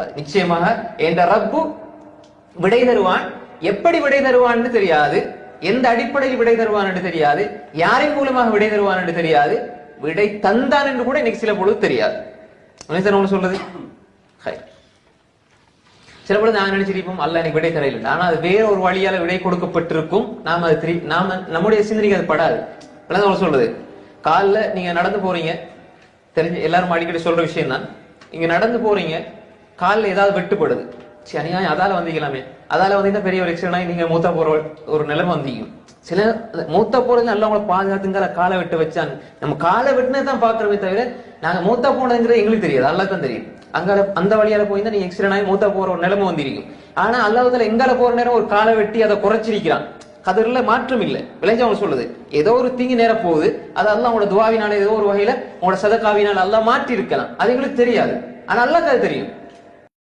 கூடாது நிச்சயமாக என்ற ரப்பு விடை தருவான். எப்படி விடை தருவான்னு தெரியாது. எந்த அடிப்படையில் விடை தருவான் என்று தெரியாது. யாரின் மூலமாக விடை தருவான் என்று தெரியாது. விடை தந்தான் என்று கூட இன்னைக்கு சில பொழுது தெரியாது. ஒன்று சொல்றது? சில பொழுது நாங்க நினைச்சிருப்போம் அல்ல எனக்கு விடை தரையில் ஆனா அது வேற ஒரு வழியால விடை கொடுக்கப்பட்டிருக்கும். நாம அது திரி நாம நம்முடைய சிந்தனைக்கு அது படாது. அதான் சொல்றது? காலில் நீங்க நடந்து போறீங்க. தெரிஞ்சு எல்லாரும் அடிக்கடி சொல்ற விஷயம் தான் இங்க நடந்து போறீங்க. காலில் ஏதாவது வெட்டுப்படுது. சரி அநியாயம் அதால வந்தீங்களாமே. அதால வந்தீங்கன்னா பெரிய ஒரு எக்ஸிடென்ட் நீங்க மூத்த போற ஒரு நிலைமை வந்தீங்க. சில மூத்த போறது நல்லவங்களை பாதுகாத்துங்கிற காலை வெட்ட வச்சாங்க. நம்ம காலை வெட்டினே தான் பாக்குறோமே தவிர நாங்க மூத்த போனதுங்கிறது எங்களுக்கு தெரியாது. அல்லா தான் தெரியும். அங்கால அந்த வழியால போய் தான் நீங்க எக்ஸிடென்ட் ஆகி மூத்த போற ஒரு நிலைமை வந்திருக்கும். ஆனா அல்லாவதுல எங்கால போற நேரம் ஒரு காலை வெட்டி அதை குறைச்சிருக்கிறான். கதிரில் மாற்றம் இல்லை. விளைஞ்ச அவங்க சொல்லுது ஏதோ ஒரு தீங்கு நேரம் போகுது அது அவங்களோட உங்களோட துவாவினால ஏதோ ஒரு வகையில உங்களோட சதக்காவினால் எல்லாம் மாற்றி இருக்கலாம் அது எங்களுக்கு தெரியாது. ஆனா அல்லாக்கு அது தெரியும்.